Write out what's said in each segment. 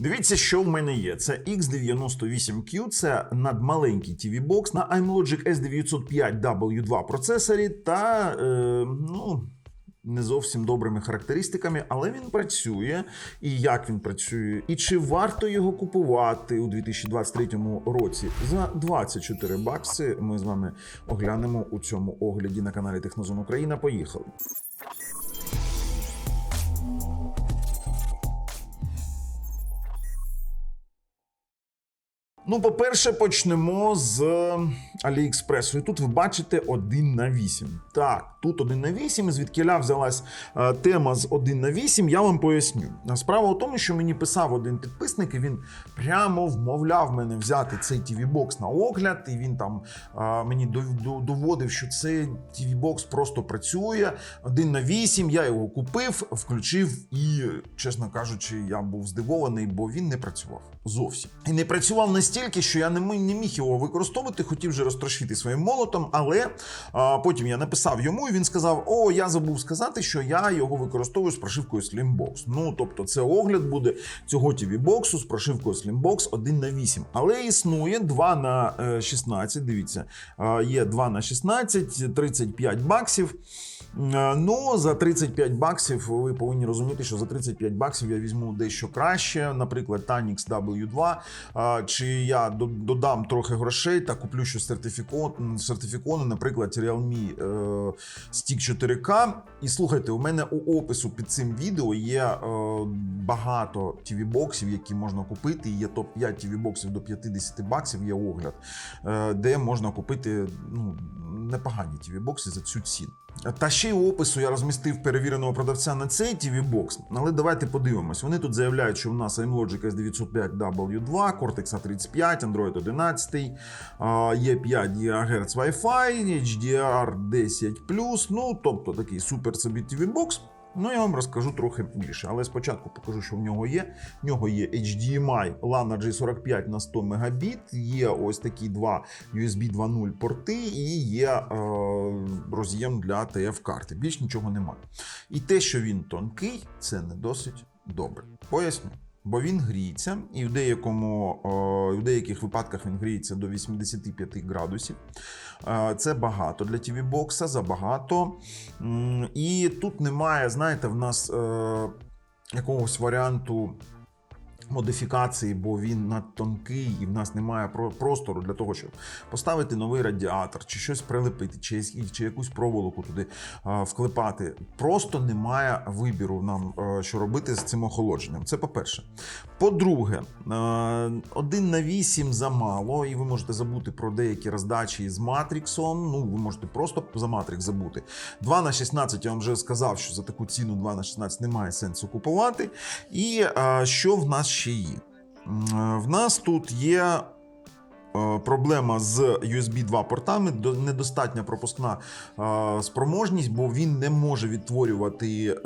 Дивіться, що в мене є. Це X98Q, це надмаленький TV Box на iMlogic S905W2 процесорі та е, ну. Не зовсім добрими характеристиками, але він працює. І як він працює, і чи варто його купувати у 2023 році за 24 бакси. Ми з вами оглянемо у цьому огляді на каналі Технозон Україна. Поїхали. Ну, по-перше, почнемо з Аліекспресу. І тут ви бачите 1 на 8. Так, тут 1 на 8. Звідкиля взялась е, тема з 1 на 8, я вам поясню. Справа в тому, що мені писав один підписник, і він прямо вмовляв мене взяти цей TV-бокс на огляд, і він там е, мені дов- дов- доводив, що цей TV-бокс просто працює. 1 на 8, я його купив, включив, і, чесно кажучи, я був здивований, бо він не працював зовсім. І не працював настільки, що я не не міг його використовувати, хотів вже розтрощити своїм молотом, але а, потім я написав йому, і він сказав: О, я забув сказати, що я його використовую з прошивкою Slimbox. Ну тобто, це огляд буде цього TV боксу з прошивкою Slimbox 1 на 8. Але існує 2 на е, 16. Дивіться, а, є 2 на 16, 35 баксів. Е, Ну, за 35 баксів ви повинні розуміти, що за 35 баксів я візьму дещо краще, наприклад, Tanix W2, е, чи я додам трохи грошей та куплю щось сертифіковане, сертифіковане, наприклад, Realme е, Stick 4K. І слухайте, у мене у опису під цим відео є багато TV-боксів, які можна купити. Є топ-5 TV-боксів до 50 баксів, є огляд, де можна купити ну, непогані тіві-бокси за цю ціну. Та ще й у опису я розмістив перевіреного продавця на цей TV-бокс. Але давайте подивимось. Вони тут заявляють, що в нас iMlogic S905W2, Cortex A35, Android 11, а, є 5 ГГц Wi-Fi, HDR10+, ну тобто такий супер собі TV-бокс. Ну, я вам розкажу трохи більше, але спочатку покажу, що в нього є. В нього є HDMI LAN G45 на 100 Мбіт, є ось такі два USB 2.0 порти і є е, роз'єм для TF-карти. Більш нічого немає. І те, що він тонкий, це не досить добре. Поясню. Бо він гріється, і в деякому, в деяких випадках він гріється до 85 градусів. Е, Це багато для TV-бокса, забагато. І тут немає, знаєте, в нас е, якогось варіанту модифікації, бо він надтонкий, і в нас немає простору для того, щоб поставити новий радіатор, чи щось прилепити, чи, чи якусь проволоку туди е, вклепати. Просто немає вибіру нам, е, що робити з цим охолодженням. Це по-перше. По-друге, 1 на 8 замало, і ви можете забути про деякі роздачі з Матріксом. Ну, ви можете просто за Матрикс забути. 2 на 16 я вам вже сказав, що за таку ціну 2 на 16 немає сенсу купувати. І е, що в нас ще є? Е, В нас тут є. Е, Проблема з USB 2 портами, недостатня пропускна е, спроможність, бо він не може відтворювати е,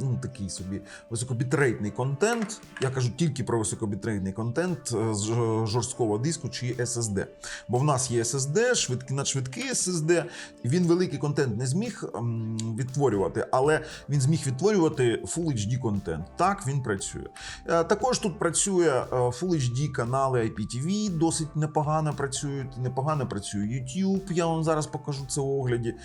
ну, такий собі високобітрейтний контент. Я кажу тільки про високобітрейтний контент з жорсткого диску чи SSD. Бо в нас є SSD, на швидкий, SSD, він великий контент не зміг відтворювати, але він зміг відтворювати Full HD контент. Так він працює. Також тут працює Full HD канали IPTV, досить непогано працюють. Непогано працює YouTube. Я вам зараз покажу це у огляді. Е,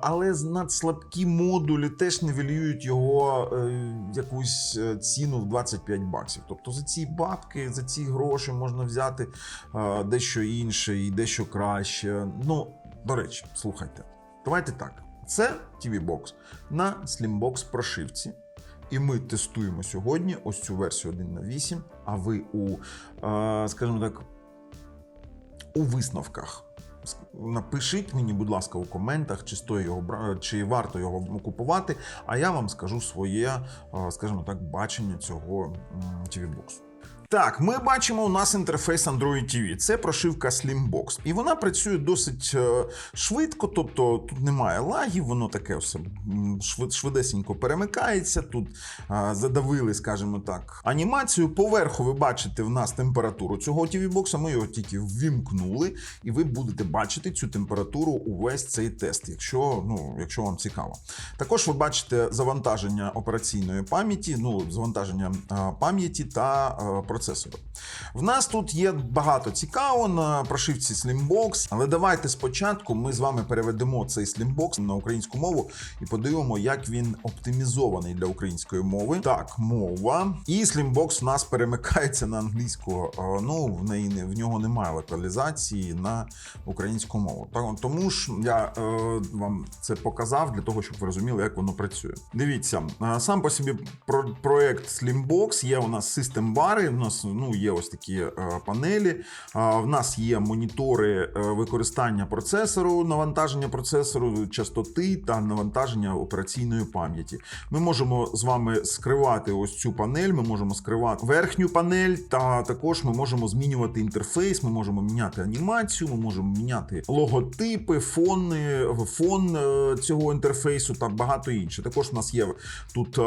Але надслабкі модулі теж нівелюють його е, якусь е, ціну в 25 баксів. Тобто за ці бабки, за ці гроші можна взяти дещо інше і дещо краще. Ну, до речі, слухайте, давайте так. Це TV-бокс на Slimbox прошивці. І ми тестуємо сьогодні ось цю версію 1 на 8, а ви у, скажімо так, у висновках. Напишіть мені, будь ласка, у коментах, чи стоїть його чи варто його купувати. А я вам скажу своє, е, скажімо так, бачення цього TV-боксу. Так, ми бачимо у нас інтерфейс Android TV. Це прошивка Slimbox. І вона працює досить е, швидко, тобто тут немає лагів, воно таке все швид- швидесенько перемикається. Тут е, задавили, скажімо так, анімацію. Поверху ви бачите в нас температуру цього TV бокса. Ми його тільки ввімкнули, і ви будете бачити цю температуру увесь цей тест, якщо, ну, якщо вам цікаво. Також ви бачите завантаження операційної пам'яті, ну, завантаження а, пам'яті та а, процесору. В нас тут є багато цікавого на прошивці Slimbox, але давайте спочатку ми з вами переведемо цей Slimbox на українську мову і подивимо, як він оптимізований для української мови. Так, мова. І Slimbox в нас перемикається на англійську. Ну, в неї в нього немає локалізації на українську мову. Тому ж я е, вам це показав для того, щоб ви розуміли, як воно працює. Дивіться, е, сам по собі про проект Slimbox є у нас систем бари. Нас ну є ось такі е, панелі. В нас є монітори е, використання процесору, навантаження процесору, частоти та навантаження операційної пам'яті. Ми можемо з вами скривати ось цю панель. Ми можемо скривати верхню панель, та також ми можемо змінювати інтерфейс. Ми можемо міняти анімацію, ми можемо міняти логотипи, фони, фон е, цього інтерфейсу та багато інше. Також у нас є тут.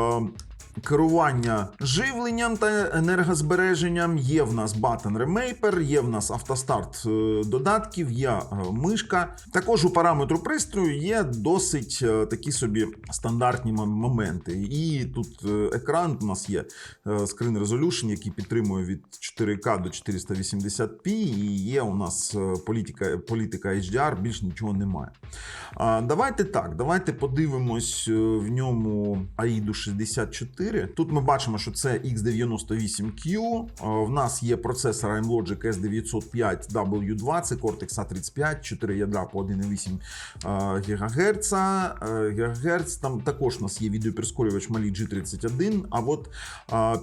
Керування живленням та енергозбереженням є в нас Button Remaper, є в нас автостарт е, додатків, є е, мишка. Також у параметру пристрою є досить е, такі собі стандартні моменти. І тут екран у нас є Screen Resolution, який підтримує від 4К до 480p, і є у нас політика, політика HDR, більш нічого немає. Давайте так, давайте подивимось в ньому AIDU 64. Тут ми бачимо, що це X98Q. Е, В нас є процесор AMLogic S905W2, це Cortex A35, 4 ядра по 1,8 ГГц. ГГц. Там також у нас є відеоперескорювач Mali G31. А от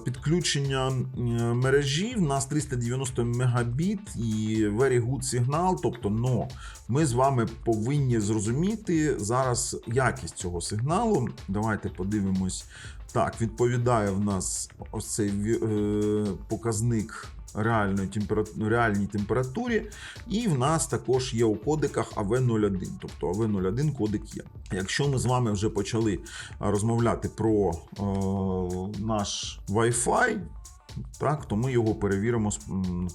підключення е, мережі в нас 390 мегабіт і very good сигнал. Тобто, но ми з вами повинні зрозуміти зараз якість цього сигналу. Давайте подивимось. Так, відповідає в нас ось цей е, показник реальної температури, реальній температурі. І в нас також є у кодиках АВ01, тобто АВ01 кодик є. Якщо ми з вами вже почали розмовляти про е, наш Wi-Fi, так, то ми його перевіримо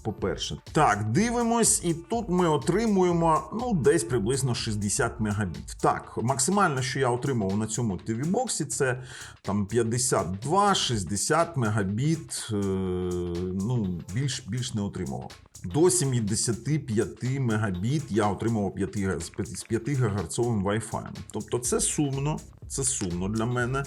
по-перше. Так, дивимось, і тут ми отримуємо ну, десь приблизно 60 мегабіт. Так, максимально, що я отримав на цьому TV боксі, це там 52-60 мегабіт. Е, ну, більш, більш не отримував. До 75 мегабіт я отримував 5, з 5 з 5 ГГц Wi-Fi. Тобто це сумно, це сумно для мене.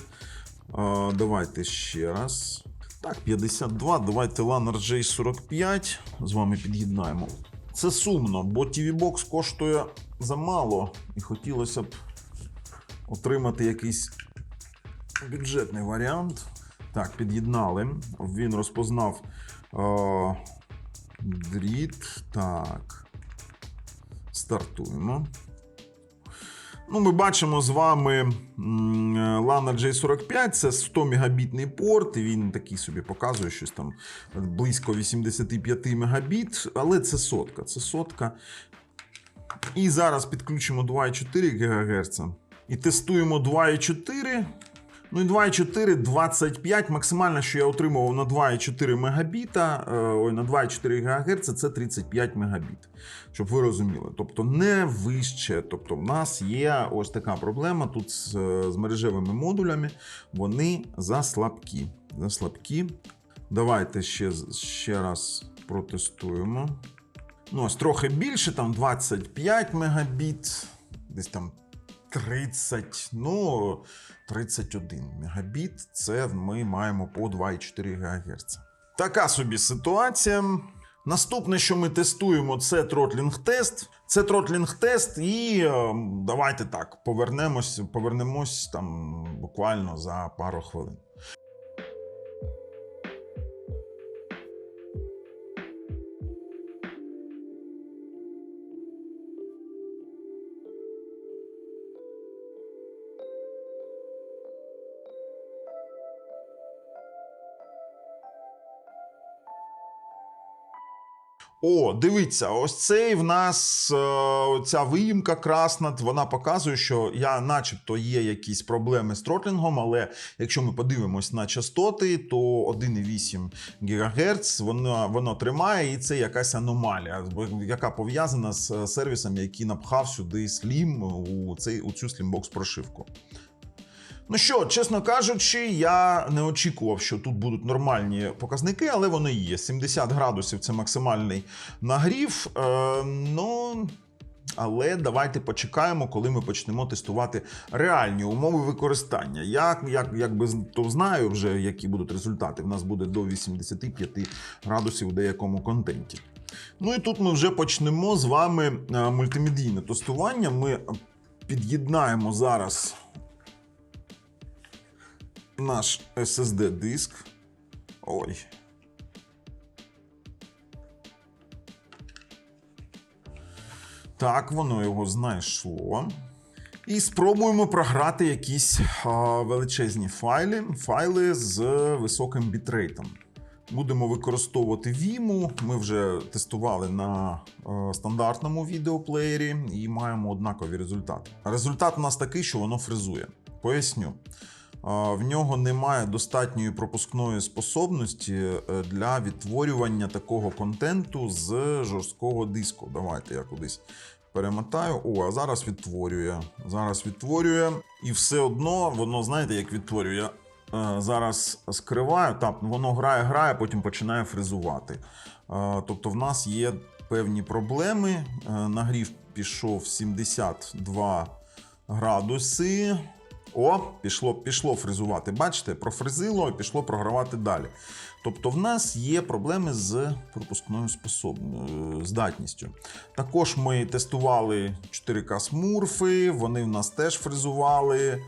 Давайте ще раз. Так, 52. Давайте LAN RJ45 з вами під'єднаємо. Це сумно, бо TV Box коштує замало, і хотілося б отримати якийсь бюджетний варіант. Так, під'єднали. Він розпознав е, дріт. Так. Стартуємо. Ну, ми бачимо з вами м, Lana J45, це 100 мегабітний порт, і він такий собі показує щось там близько 85 мегабіт, але це сотка. Це сотка. І зараз підключимо 2,4 ГГц. І тестуємо 2,4. Ну і 2,4, 25. Максимально, що я отримував на 2,4 мегабіта, е, ой, на 2,4 ГГц, це 35 мегабіт. Щоб ви розуміли. Тобто не вище. Тобто, в нас є ось така проблема тут з, е, з мережевими модулями. Вони заслабкі. Заслабкі. Давайте ще, ще раз протестуємо. Ну, ось трохи більше, там 25 мегабіт, десь там 30, ну 31 мегабіт. Це ми маємо по 2,4 ГГц. Така собі ситуація. Наступне, що ми тестуємо, це тротлінг тест. Це тротлінг тест, і е, давайте так повернемось, повернемось там буквально за пару хвилин. О, дивіться, ось цей в нас е, ця виїмка красна. Вона показує, що я, начебто, є якісь проблеми з тротлінгом, але якщо ми подивимось на частоти, то 1,8 ГГц воно, воно тримає, і це якась аномалія, яка пов'язана з сервісом, який напхав сюди Slim у, цей, у цю Slimbox прошивку. Ну що, чесно кажучи, я не очікував, що тут будуть нормальні показники, але вони є. 70 градусів це максимальний нагрів. Е, ну. Але давайте почекаємо, коли ми почнемо тестувати реальні умови використання. Я як, якби то знаю вже, які будуть результати. В нас буде до 85 градусів у деякому контенті. Ну і тут ми вже почнемо з вами е, мультимедійне тестування. Ми під'єднаємо зараз наш SSD диск. Ой. Так, воно його знайшло. І спробуємо програти якісь а, величезні файли, файли з високим бітрейтом. Будемо використовувати Vimeo. Ми вже тестували на е, стандартному відеоплеєрі і маємо однакові результати. Результат у нас такий, що воно фризує. Поясню. В нього немає достатньої пропускної способності е, для відтворювання такого контенту з жорсткого диску. Давайте я кудись перемотаю. О, а зараз відтворює. Зараз відтворює. І все одно воно, знаєте, як відтворює. Е, Зараз скриваю, так, воно грає, грає, потім починає фризувати. Е, Тобто, в нас є певні проблеми. Нагрів пішов 72 градуси. О, пішло, пішло фризувати. Бачите, профризило і пішло програвати далі. Тобто, в нас є проблеми з пропускною способ... е, здатністю. Також ми тестували 4К смурфи, вони в нас теж фризували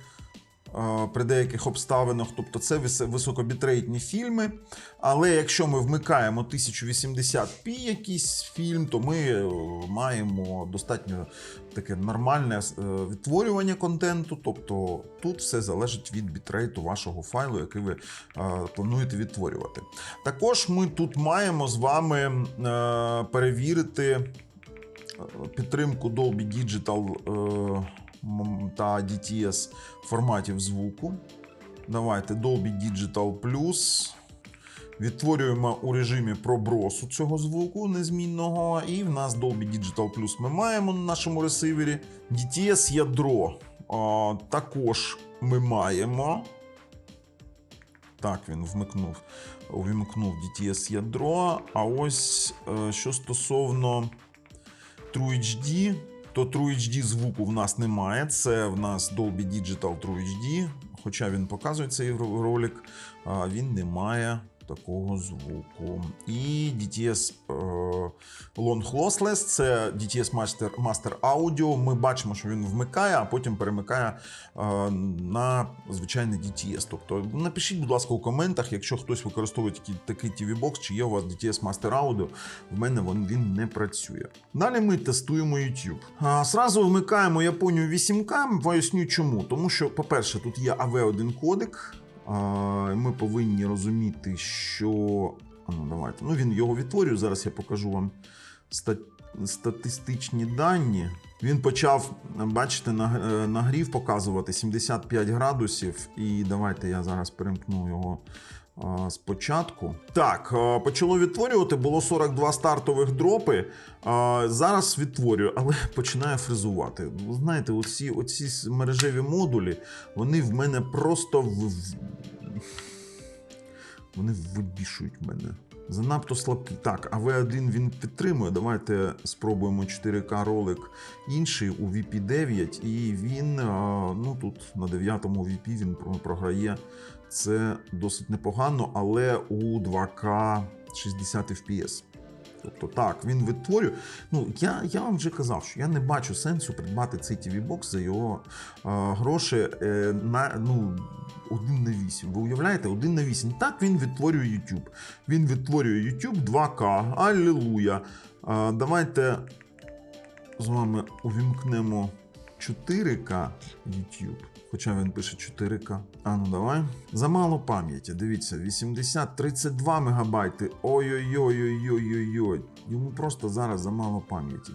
при деяких обставинах. Тобто, це високобітрейтні фільми. Але якщо ми вмикаємо 1080p якийсь фільм, то ми е, маємо достатньо таке нормальне е, відтворювання контенту. Тобто тут все залежить від бітрейту вашого файлу, який ви е, плануєте відтворювати. Також ми тут маємо з вами е, перевірити е, підтримку Dolby Digital е, та DTS форматів звуку. Давайте Dolby Digital Plus. Відтворюємо у режимі пробросу цього звуку незмінного. І в нас Dolby Digital Plus ми маємо на нашому ресивері. DTS ядро а, також ми маємо. Так, він вмикнув, увімкнув DTS ядро. А ось е, що стосовно True HD, то True HD звуку в нас немає. Це в нас Dolby Digital True HD. Хоча він показує цей ролик, він не має такого звуку. І DTS е, Long Lossless це DTS Master, Master Audio. Ми бачимо, що він вмикає, а потім перемикає е, на звичайний DTS. Тобто напишіть, будь ласка, у коментах, якщо хтось використовує такий, такий TV-бокс, чи є у вас DTS Master Audio. В мене він, не працює. Далі ми тестуємо YouTube. А, Сразу вмикаємо Японію 8К. Поясню чому. Тому що, по-перше, тут є AV1 кодек. Ми повинні розуміти, що. Ну, давайте. Ну, він його відтворює. Зараз я покажу вам ста- статистичні дані. Він почав, бачите, е, нагрів показувати 75 градусів. І давайте я зараз перемкну його спочатку. Так, почало відтворювати, було 42 стартових дропи. Зараз відтворюю, але починає фризувати. Знаєте, оці, оці мережеві модулі, вони в мене просто в... вони вибішують мене. Занадто слабкий. Так, AV1 він підтримує. Давайте спробуємо 4К ролик інший у VP9, і він ну тут на 9-му VP він програє. Це досить непогано, але у 2К 60 FPS. Тобто так, він відтворює. Ну, я, я вам вже казав, що я не бачу сенсу придбати цей TV-бокс за його е, гроші е, на ну, 1 на 8. Ви уявляєте, 1 на 8. Так він відтворює YouTube. Він відтворює YouTube 2К. Аллилуйя. Е, давайте з вами увімкнемо 4К YouTube. Хоча він пише 4К. А ну давай. Замало пам'яті. Дивіться, 80, 32 мегабайти. Ой-ой-ой-ой-ой-ой. Йому просто зараз замало пам'яті.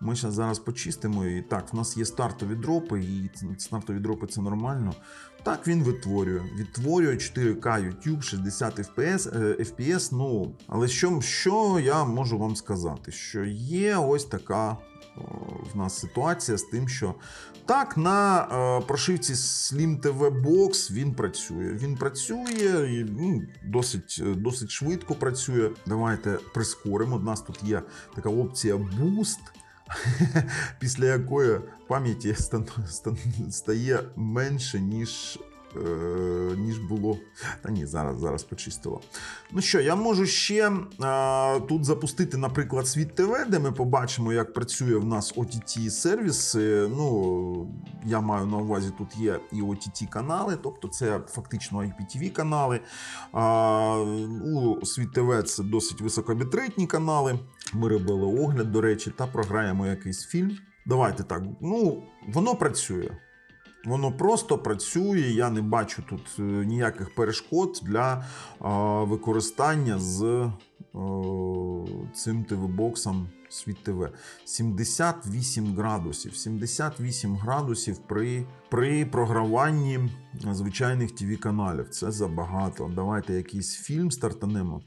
Ми зараз зараз почистимо і так, в нас є стартові дропи, і стартові дропи це нормально. Так він витворює. Відтворює 4К YouTube, 60 FPS, FPS. Ну, але що, що я можу вам сказати? Що є ось така в нас ситуація з тим, що так, на е, прошивці Slim TV Box він працює. Він працює і ну, досить, е, досить швидко працює. Давайте прискоримо. У нас тут є така опція Boost. Після якої пам'яті стає менше, ніж, е, ніж було. Та ні, зараз, зараз почистило. Ну що, я можу ще е, тут запустити, наприклад, світ ТВ, де ми побачимо, як працює в нас OTT сервіси. Ну, я маю на увазі, тут є і OTT канали, тобто це фактично IPTV канали. А, у світ ТВ це досить високобітритні канали. Ми робили огляд, до речі, та програємо якийсь фільм. Давайте так. Ну, воно працює. Воно просто працює. Я не бачу тут е, ніяких перешкод для використання з е, цим ТВ-боксом Світ ТВ. 78 градусів. 78 градусів при, при програванні звичайних ТВ-каналів. Це забагато. Давайте якийсь фільм стартанемо.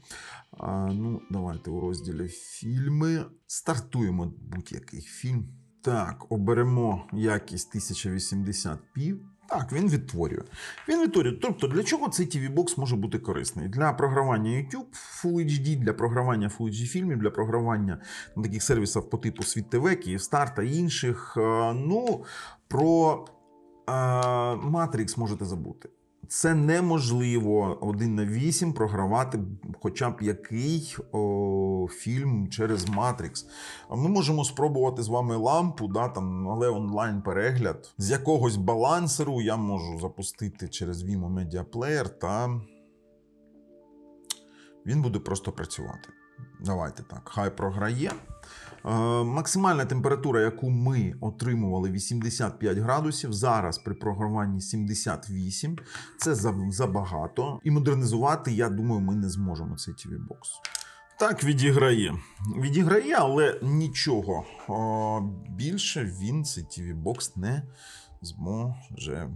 Ну, давайте у розділі фільми. Стартуємо будь-який фільм. Так, оберемо якість 1080p. Так, він відтворює. Він відтворює. Тобто, для чого цей TV-бокс може бути корисний? Для програвання YouTube Full HD, для програвання Full HD фільмів, для програвання ну, таких сервісів по типу Світ ТВ, Київстар та інших. Е, Ну, про е, Matrix можете забути. Це неможливо один на вісім програвати хоча б який о, фільм через Матрикс. А Ми можемо спробувати з вами лампу, да, там, але онлайн перегляд. З якогось балансеру я можу запустити через Vimo Media Player, та він буде просто працювати. Давайте так, хай програє. Е, максимальна температура, яку ми отримували 85 градусів, зараз при програванні 78. Це забагато. І модернізувати, я думаю, ми не зможемо цей TV бокс. Так, відіграє. Відіграє, але нічого більше він цей TV бокс не зможе.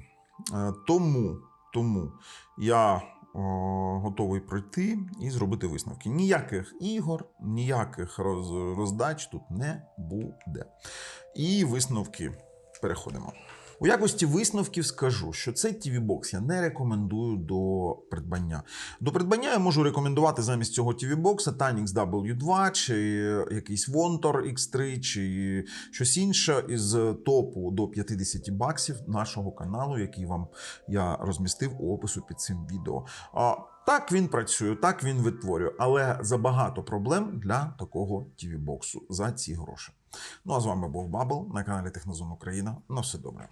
Е, Тому, тому я готовий пройти і зробити висновки. Ніяких ігор, ніяких роз, роздач тут не буде. І висновки переходимо. У якості висновків скажу, що цей TV-бокс я не рекомендую до придбання. До придбання я можу рекомендувати замість цього TV-бокса Tanix W2 чи якийсь Vontor X3 чи щось інше із топу до 50 баксів нашого каналу, який вам я розмістив у опису під цим відео. А, так він працює, так він витворює, але забагато проблем для такого TV-боксу за ці гроші. Ну а з вами був Бабл на каналі Технозон Україна. На все добре.